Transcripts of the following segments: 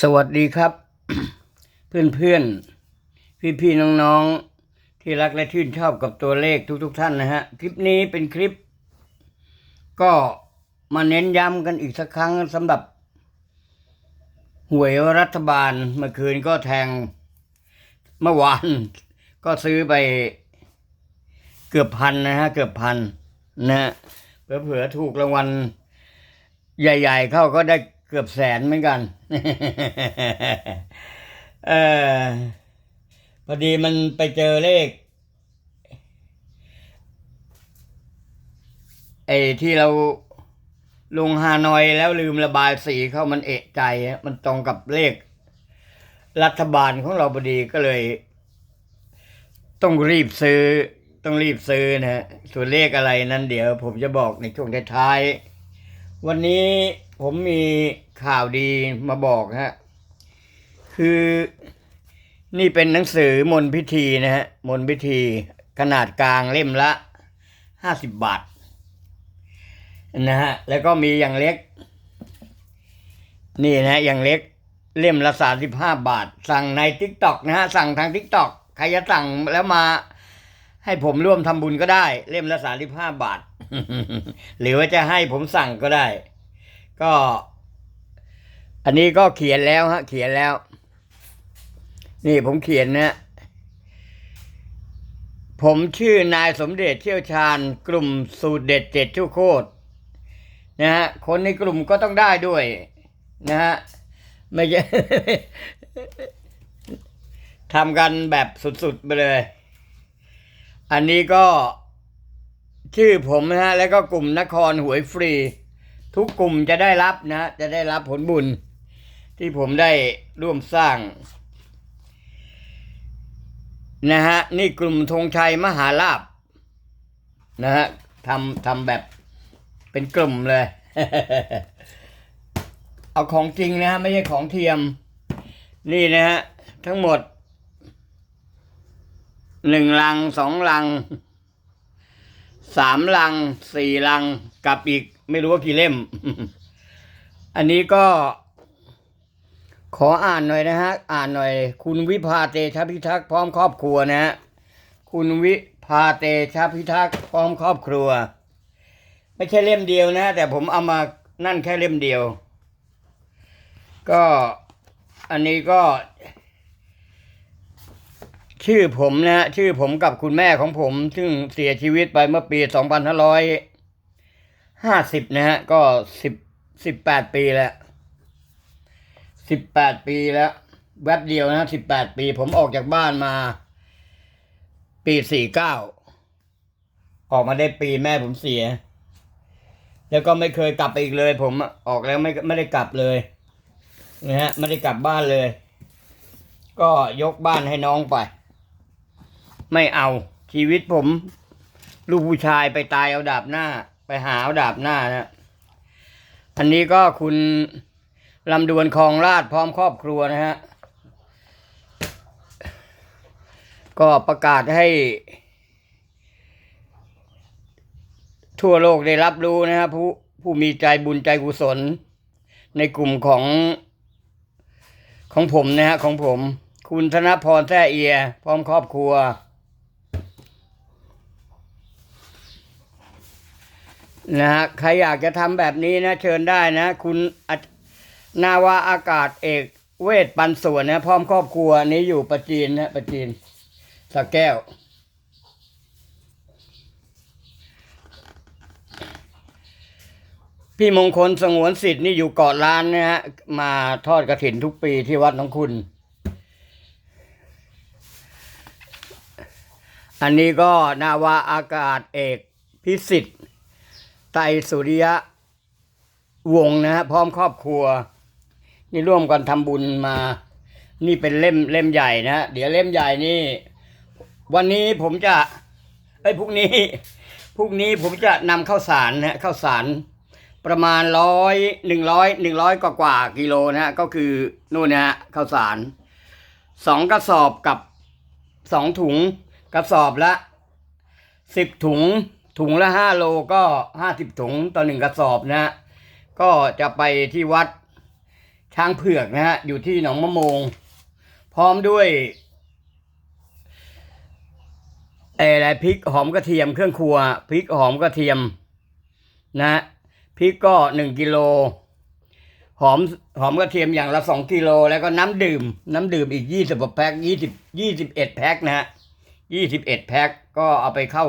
สวัสดีครับ เพื่อนเพื่อนพี่พี่ๆน้องๆที่รักและชื่นชอบกับตัวเลขทุกๆทท่านนะฮะ คลิปนี้เป็นคลิป ก็มาเน้นย้ำกันอีกสักครั้งสำหรับ หวยรัฐบาลเมื่อคืนก็แทงเมื่อวาน ก็ซื้อไปเกือบพันนะฮะ เกือบพันนะฮะเผื่อๆถูกรางวัล ใหญ่ ๆ เข้าก็ได้ เกือบแสนเหมือนกัน เออพอดีมันไปเจอเลขไอ้ที่เราลงฮานอยแล้วลืมระบายสีเข้ามันเอะใจอะมันตรงกับเลข รัฐบาลของเราพอดีก็เลย ต้องรีบซื้อ ต้องรีบซื้อนะฮะส่วนเลขอะไรนั้นเดี๋ยวผมจะบอกในช่วงท้ายๆวันนี้ ผมมีข่าวดีมาบอกฮะ คือนี่เป็นหนังสือมนต์พิธีนะฮะ มนต์พิธีขนาดกลางเล่มละห้าสิบบาทนะฮะ แล้วก็มีอย่างเล็ก นี่นะฮะอย่างเล็กเล่มละสาสิบห้าบาท สั่งในทิกตอกนะฮะ สั่งทางทิกตอกใครจะสั่งแล้วมาให้ผมร่วมทำบุญก็ได้ เล่มละสาสิบห้าบาท หรือว่าจะให้ผมสั่งก็ได้ ก็ อันนี้ก็เขียนแล้วฮะ เขียนแล้ว นี่ผมเขียนนะ ผมชื่อนายสมเด็จเชี่ยวชาญ กลุ่มสูตรเด็ดเจ็ดชั่วโคตรนะฮะ คนในกลุ่มก็ต้องได้ด้วย นะฮะ ไม่ใช่ทำกันแบบสุดๆไปเลย อันนี้ก็ชื่อผมนะฮะ แล้วก็กลุ่มนครหวยฟรี ทุกกลุ่มจะได้รับนะ จะได้รับผลบุญ ที่ผมได้ร่วมสร้าง นะฮะ นี่กลุ่มธงชัยมหาลาบนะฮะทำทำแบบเป็นกลุ่มเลย เอาของจริงนะฮะ ไม่ใช่ของเทียม นี่นะฮะ ทั้งหมดหนึ่งลังสองลัง สามลังสี่ลังกับอีกไม่รู้ว่ากี่เล่ม อันนี้ก็ ขออ่านหน่อยนะฮะ อ่านหน่อย คุณวิภาเตชะพิทักษ์พร้อมครอบครัวนะฮะคุณวิภาเตชะพิทักษ์พร้อมครอบครัว ไม่ใช่เล่มเดียวนะ แต่ผมเอามานั่นแค่เล่มเดียว ก็อันนี้ก็ ชื่อผมนะฮะชื่อผมกับคุณแม่ของผม ซึ่งเสียชีวิตไปเมื่อปีสองพันห้าร้อยห้าสิบนะฮะ ก็สิบสิบแปดปีแล้วสิบแปดปีแล้วแวบเดียวนะสิบแปดปี ผมออกจากบ้านมา ปีสี่เก้าออกมาได้ปีแม่ผมเสีย แล้วก็ไม่เคยกลับไปอีกเลย ผมออกแล้วไม่ไม่ได้กลับเลยนะฮะไม่ได้กลับบ้านเลย ก็ยกบ้านให้น้องไป ไม่เอาชีวิตผม ลูกผู้ชายไปตายเอาดาบหน้า ไปหาเอาดาบหน้านะอันนี้ก็คุณลำดวนคลองราชพร้อมครอบครัวนะฮะ ก็ประกาศให้ ทั่วโลกได้รับรู้นะฮะผู้ผู้มีใจบุญใจกุศล ในกลุ่มของของผมนะฮะของผม คุณธนพรแท้เอีย พร้อมครอบครัว นะฮะใครอยากจะทำแบบนี้นะ เชิญได้นะ คุณนาวาอากาศเอก เวทปันส่วนนะพร้อมครอบครัวนี้อยู่ประจีนนะประจีนสะแก้ว พี่มงคลสงวนสิทธิ์นี่อยู่เกาะล้านนะฮะมาทอดกระถินทุกปีที่วัดน้องคุณ อันนี้ก็นาวาอากาศเอกพิสิทธิ์ ไตสุริยะวงนะฮะพร้อมครอบครัว นี่ร่วมกันทำบุญมา นี่เป็นเล่มเล่มใหญ่นะฮะเดี๋ยวเล่มใหญ่นี่ วันนี้ผมจะไอ้พรุ่งนี้พรุ่งนี้ผมจะนำข้าวสารนะฮะข้าวสารประมาณร้อยหนึ่งร้อยหนึ่งร้อยกว่ากว่ากิโลนะฮะก็คือนู่นนะฮะข้าวสารสองกระสอบกับสองถุงกระสอบละสิบถุง ถุงละห้าโลก็ห้าสิบถุงต่อหนึ่งกระสอบนะฮะก็จะไปที่วัดช้างเผือกนะฮะอยู่ที่หนองมะโมง พร้อมด้วยเอะไรพริกหอมกระเทียมเครื่องครัวพริกหอมกระเทียมนะฮะพริกก็หนึ่งกิโลหอมหอมกระเทียมอย่างละสองกิโลแล้วก็น้ำดื่ม น้ำดื่มอีกยี่สิบแพ็คยี่สิบยี่สิบเอ็ดแพ็คนะฮะยี่สิบเอ็ดแพ็คก็เอาไปเข้า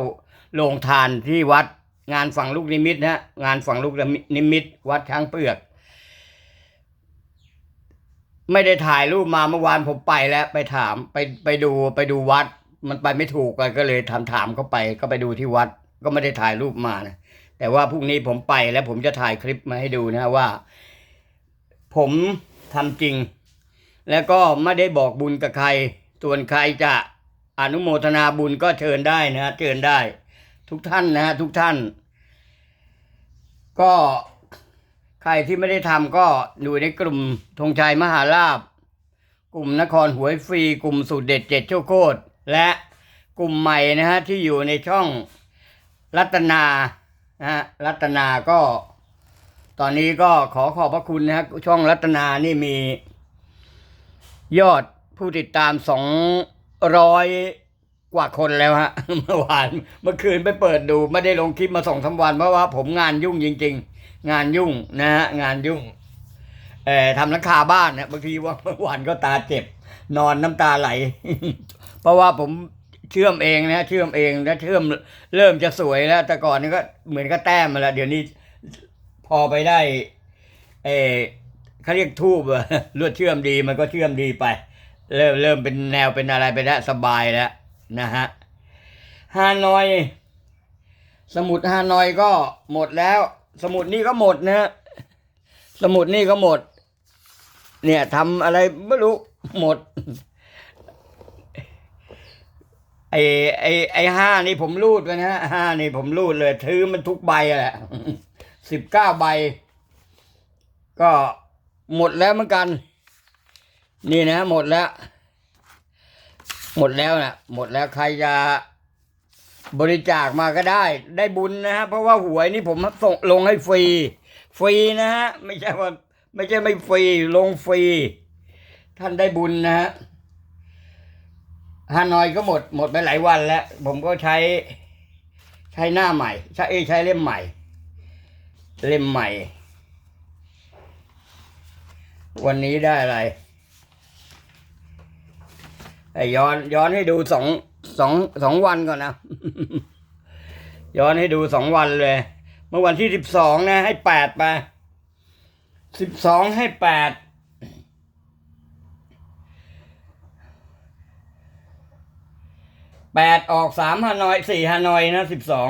โรงทานที่วัดงานฝั่งลูกนิมิตนะฮะงานฝั่งลูกนิมิต วัดช้างเผือก ไม่ได้ถ่ายรูปมาเมื่อวานผมไปแล้ว ไปถามไปไปดูไปดูวัด มันไปไม่ถูกก็เลยถามถามเขาไป ก็ไปดูที่วัด ก็ไม่ได้ถ่ายรูปมานะแต่ว่าพรุ่งนี้ผมไปแล้วผมจะถ่ายคลิปมาให้ดูนะว่า ผมทำจริง แล้วก็ไม่ได้บอกบุญกับใคร ส่วนใครจะอนุโมทนาบุญก็เชิญได้นะเชิญได้ ทุกท่านนะฮะทุกท่าน ก็ใครที่ไม่ได้ทำก็อยู่ในกลุ่มธงชัยมหาลาบ กลุ่มนครหวยฟรี กลุ่มสูตรเด็ดเจ็ดโชคโคตร และกลุ่มใหม่นะฮะที่อยู่ในช่องรัตนานะฮะรัตนาก็ ตอนนี้ก็ขอขอบพระคุณนะฮะช่องรัตนานี่มี ยอดผู้ติดตามสองร้อย กว่าคนแล้วฮะเมื่อวานเมื่อคืนไปเปิดดูไม่ได้ลงคลิปมาสองสามวันเพราะว่าผมงานยุ่งจริง ๆ งานยุ่งนะฮะงานยุ่งเอ่อทำหลังคาบ้านเนะบางทีว่าเมื่อวานก็ตาเจ็บ นอนน้ำตาไหล เพราะว่าผมเชื่อมเองนะเชื่อมเองแล้วเชื่อมเริ่มจะสวยแล้ว แต่ก่อนนี่ก็เหมือนก็แต้มมาแล้วเดี๋ยวนี้พอไปได้เออเขาเรียกทูบลวดเชื่อมดีมันก็เชื่อมดีไป เริ่มเริ่มเป็นแนวเป็นอะไรไปแล้วสบายแล้ว นะฮะฮานอย สมุดฮานอยก็หมดแล้ว สมุดนี่ก็หมดนะฮะสมุดนี่ก็หมด เนี่ยทำอะไรไม่รู้หมดไอ้ไอ้ไอ้ห้านี่ผมรูดไปนะฮะห้านี่ผมรูดเลยถือมันทุกใบแหละสิบเก้าใบ ก็หมดแล้วเหมือนกัน นี่นะหมดแล้ว หมดแล้วนะหมดแล้วใครจะบริจาคมาก็ได้ ได้บุญนะฮะเพราะว่าหวยนี่ผมส่งลงให้ฟรี ฟรีนะฮะไม่ใช่ว่าไม่ใช่ไม่ฟรีลงฟรี ท่านได้บุญนะฮะฮานอยก็หมดหมดไปหลายวันแล้ว ผมก็ใช้ ใช้หน้าใหม่ ใช้ใช้เล่มใหม่ เล่มใหม่ วันนี้ได้อะไร ย้อนย้อนให้ดูสองสองสองวันก่อนนะ ย้อนให้ดูสองวันเลย เมื่อวันที่สิบสองนะ ให้แปดไปสิบสองให้แปดแปดออกสามฮานอยสี่ฮานอยนะสิบสอง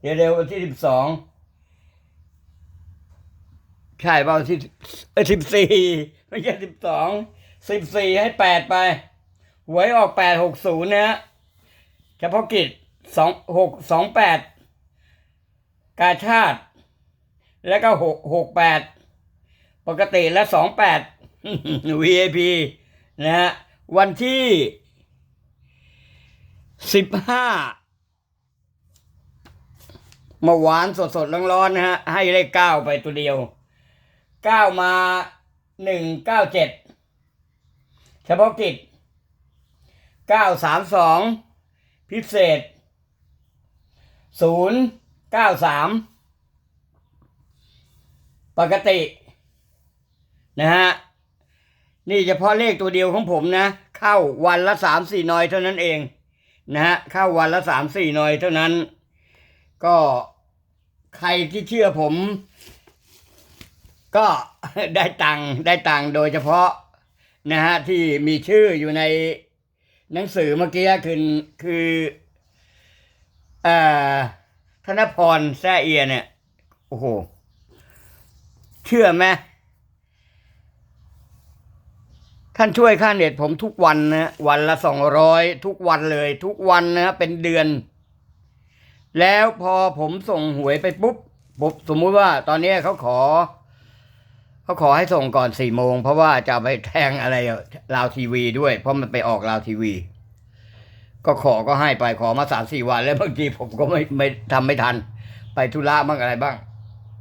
เดี๋ยวเดี๋ยววันที่สิบสองใช่เปล่าที่สิบสี่ไม่ใช่สิบสองสิบสี่ให้แปดไป หวยออกแปดหกศูนย์นะเฉพาะกิจสองหกสองแปดกาชาติ แล้วก็หกหกแปดปกติและสองแปด VIP นะฮะวันที่สิบห้าเมื่อวานสดสดๆร้อนๆนะฮะ ให้เลขเก้าไปตัวเดียวเก้ามาหนึ่งเก้าเจ็ดเฉพาะกิจ เก้าสามสองพิเศษศูนย์เก้าสามปกติ นะฮะ นี่เฉพาะเลขตัวเดียวของผมนะ เข้าวันละสามสี่หน่อยเท่านั้นเองนะฮะเข้าวันละสามสี่หน่อยเท่านั้น ก็ใครที่เชื่อผม ก็ได้ตังค์ได้ตังค์โดยเฉพาะนะฮะที่มีชื่ออยู่ใน หนังสือเมื่อกี้คือคืออ่อธนพรแซ่เอียเนี่ย โอ้โห เชื่อไหมท่านช่วยค่าเน็ตผมทุกวันนะวันละสองร้อยทุกวันเลย ทุกวันนะเป็นเดือน แล้วพอผมส่งหวยไปปุ๊บปุ๊บสมมุติว่าตอนนี้เขาขอ เขาขอให้ส่งก่อนสี่โมง เพราะว่าจะไปแทงอะไรลาวทีวีด้วย เพราะมันไปออกลาวทีวี ก็ขอก็ให้ไปขอมาสามสี่วันแล้วบางทีผมก็ไม่ไม่ทำไม่ทัน ไปธุระบ้างอะไรบ้าง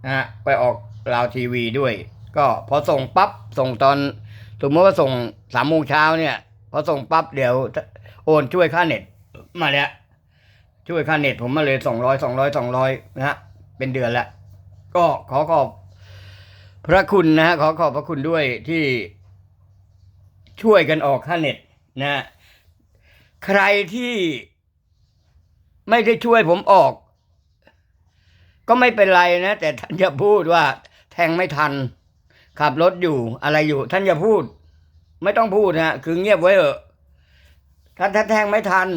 นะฮะไปออกลาวทีวีด้วย ก็พอส่งปั๊บส่งตอนสมมติว่าส่งสามโมงเช้าเนี่ยพอส่งปั๊บเดี๋ยวโอนช่วยค่าเน็ตมาแล้วช่วยค่าเน็ตผมมาเลยสองร้อยสองร้อยสองร้อยนะฮะเป็นเดือนละก็ขอขอบ พระคุณนะฮะขอขอบพระคุณด้วยที่ช่วยกันออกค่าเน็ตนะฮะใครที่ไม่ได้ช่วยผมออก ก็ไม่เป็นไรนะ แต่ท่านอย่าพูดว่า แทงไม่ทัน ขับรถอยู่อะไรอยู่ ท่านอย่าพูด ไม่ต้องพูดนะคือเงียบไว้เถอะถ้าถ้าแทงไม่ทัน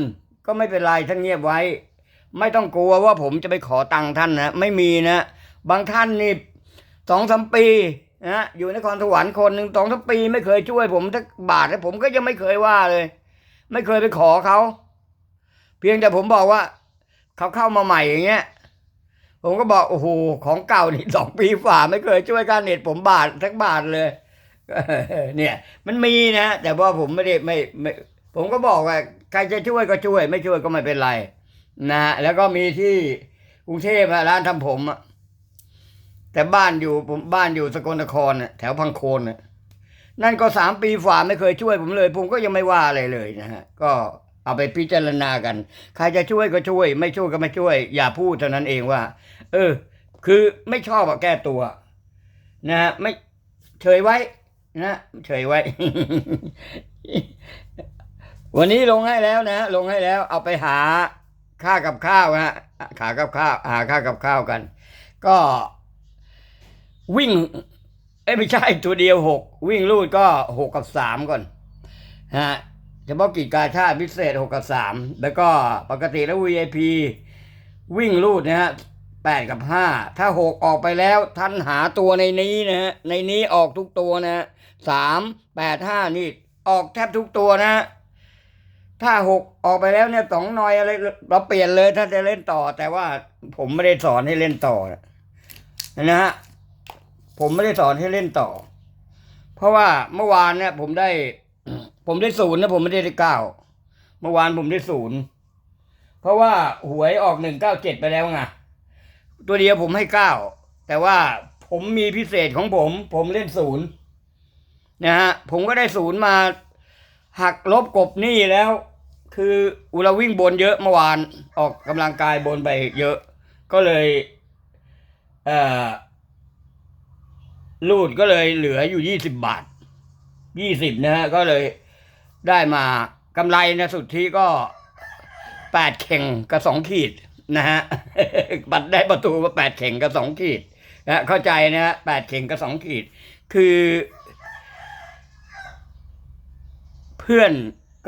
ก็ไม่เป็นไรท่านเงียบไว้ ไม่ต้องกลัวว่าผมจะไปขอตังค์ท่านนะไม่มีนะ บางท่านนี่ สองสามปีนะอยู่นครสวรรค์คนหนึ่งสองสามปีไม่เคยช่วยผมสักบาทนะผมก็ยังไม่เคยว่าเลย ไม่เคยไปขอเขา เพียงแต่ผมบอกว่าเขาเข้ามาใหม่อย่างเงี้ย ผมก็บอกโอ้โหของเก่านี่สองปีฝ่าไม่เคยช่วยการเน็ตผมบาทสักบาทเลย เนี่ย มันมีนะแต่ว่าผมไม่ได้ไม่ไม่ ผมก็บอกว่าใครจะช่วยก็ช่วย ไม่ช่วยก็ไม่เป็นไรนะฮะแล้วก็มีที่กรุงเทพร้านทำผมอะ แต่บ้านอยู่ผมบ้านอยู่สกลนครน่ะแถวพังโคนน่ะนั่นก็สามปีฝ่าไม่เคยช่วยผมเลย ผมก็ยังไม่ว่าอะไรเลยนะฮะ ก็เอาไปพิจารณากัน ใครจะช่วยก็ช่วย ไม่ช่วยก็ไม่ช่วย อย่าพูดเท่านั้นเองว่า เออ คือไม่ชอบอะแก้ตัว นะฮะไม่เฉยไว้ นะเฉยไว้ วันนี้ลงให้แล้วนะลงให้แล้ว เอาไปหาค่ากับข้าวฮะขากับข้าว หาค่ากับข้าวกัน ก็ วิ่ง เอ้ไม่ใช่ตัวเดียวหกวิ่งลูดก็หกกับสามก่อนฮะเฉพาะกิจการชาติพิเศษหกกับสามแล้วก็ปกติแล้ว VIP วิ่งลูดนะฮะแปดกับห้าถ้าหกออกไปแล้วท่านหาตัวในนี้นะฮะในนี้ออกทุกตัวนะฮะสามแปดห้านี่ออกแทบทุกตัวนะ ถ้าหกออกไปแล้วเนี่ยสองนอยอะไรเราเปลี่ยนเลยถ้าจะเล่นต่อ แต่ว่าผมไม่ได้สอนให้เล่นต่อนะฮะ ผมไม่ได้สอนให้เล่นต่อ เพราะว่าเมื่อวานเนี่ย ผมได้ ผมได้ศูนย์นะผมไม่ได้ได้เก้าเมื่อวานผมได้ศูนย์เพราะว่าหวยออกหนึ่งเก้าเจ็ดไปแล้วไงตัวเดียวผมให้เก้าแต่ว่าผมมีพิเศษของผม ผมเล่นศูนย์นะฮะผมก็ได้ศูนย์มาหักลบกบหนี้แล้ว คืออุราวิ่งบนเยอะเมื่อวานออกกำลังกายบนไปเยอะ ก็เลย เอ่อ รูดก็เลยเหลืออยู่ยี่สิบบาทยี่สิบนะฮะก็เลยได้มากำไรนะสุดที่ก็แปดเข่งกับสองขีดนะฮะบัตรได้ประตูมาแปดเข่งกับสองขีดนะเข้าใจนะฮะแปดเข่งกับสองขีด คือ เพื่อน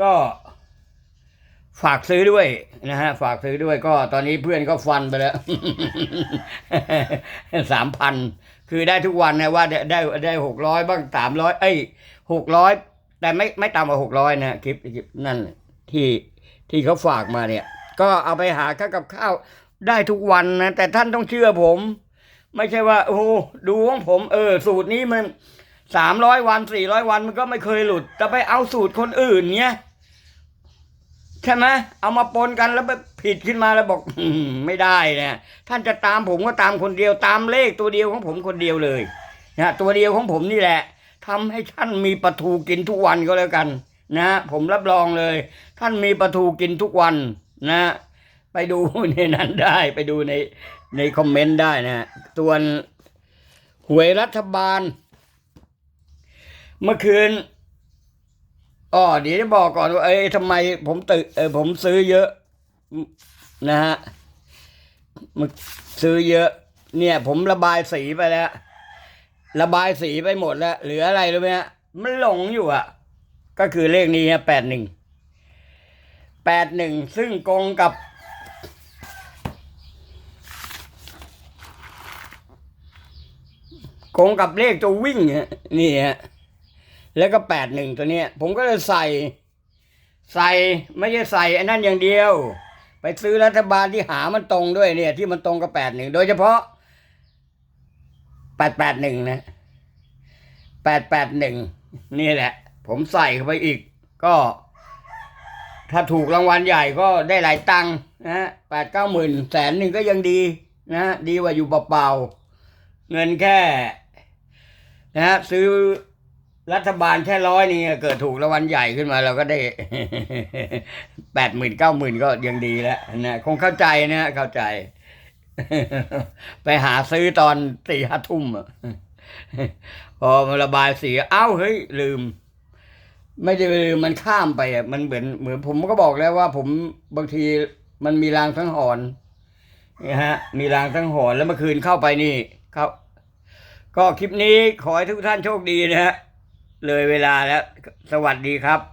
ก็ฝากซื้อด้วยนะฮะฝากซื้อด้วยก็ตอนนี้เพื่อนก็ฟันไปแล้วสามพัน คือได้ทุกวันนะว่าได้ได้ได้หกร้อยบ้างสามร้อยเอ้ยหกร้อยแต่ไม่ไม่ต่ำกว่าหกร้อยนะคลิปคลิปนั่นที่ที่เขาฝากมาเนี่ย ก็เอาไปหาข้าวกับข้าวได้ทุกวันนะแต่ท่านต้องเชื่อผม ไม่ใช่ว่า โอ้ดูของผม เออ สูตรนี้มันสามร้อยวันสี่ร้อยวันมันก็ไม่เคยหลุดแต่ไปเอาสูตรคนอื่นเนี้ยใช่ไหมเอามาปนกันแล้วไป ผิดขึ้นมาแล้วบอกไม่ได้นะท่านจะตามผมก็ตามคนเดียวตามเลขตัวเดียวของผมคนเดียวเลยนะตัวเดียวของผมนี่แหละทำให้ท่านมีปลาทูกินทุกวันก็แล้วกันนะผมรับรองเลย ท่านมีปลาทูกินทุกวันนะ ไปดูในนั้นได้ไปดูในในคอมเมนต์ได้นะส่วนหวยรัฐบาล เมื่อคืนอ๋อเดี๋ยวจะบอกก่อนว่าเอ้ยทำไมผมตื่เออผมซื้อเยอะ นะฮะมึซื้อเยอะ เนี่ย ผมระบายสีไปแล้ว ระบายสีไปหมดแล้วเหลืออะไรรู้ไหมฮะมันหลงอยู่อะ ก็คือเลขนี้ฮะแปดหนึ่งแปดหนึ่งซึ่งกงกับกงกับเลขตัววิ่งฮะนี่ฮะแล้วก็แปดหนึ่งตัวเนี้ย ผมก็เลยใส่ ใส่ไม่ใช่ใส่อ้นั่นอย่างเดียว ไปซื้อรัฐบาลที่หามันตรงด้วยเนี่ย ที่มันตรงกับแปดหนึ่งโดยเฉพาะแปดแปดหนึ่งนะแปดแปดหนึ่งนี่แหละ ผมใส่เข้าไปอีก ก็ ถ้าถูกรางวัลใหญ่ก็ได้หลายตังค์นะฮะแปดเก้าหมื่นแสนหนึ่งก็ยังดีนะดีกว่าอยู่เปล่าๆเงินแค่นะฮะซื้อ รัฐบาลแค่ร้อยนี่เกิดถูกรางวัลใหญ่ขึ้นมา เราก็ได้แปดหมื่นเก้าหมื่นก็ยังดีแล้วนะคงเข้าใจนะเข้าใจ ไปหาซื้อตอนสี่ห้าทุ่มพอมาระบายสีเอ้าเฮ้ย ลืม ไม่ได้ลืมมันข้ามไปอะมันเหมือนเหมือนผมก็บอกแล้วว่า ผมบางทีมันมีรางสังหรณ์นะฮะ มีรางสังหรณ์แล้วเมื่อคืนเข้าไปนี่ ครับ ก็คลิปนี้ขอให้ทุกท่านโชคดีนะฮะ เลยเวลาแล้ว สวัสดีครับ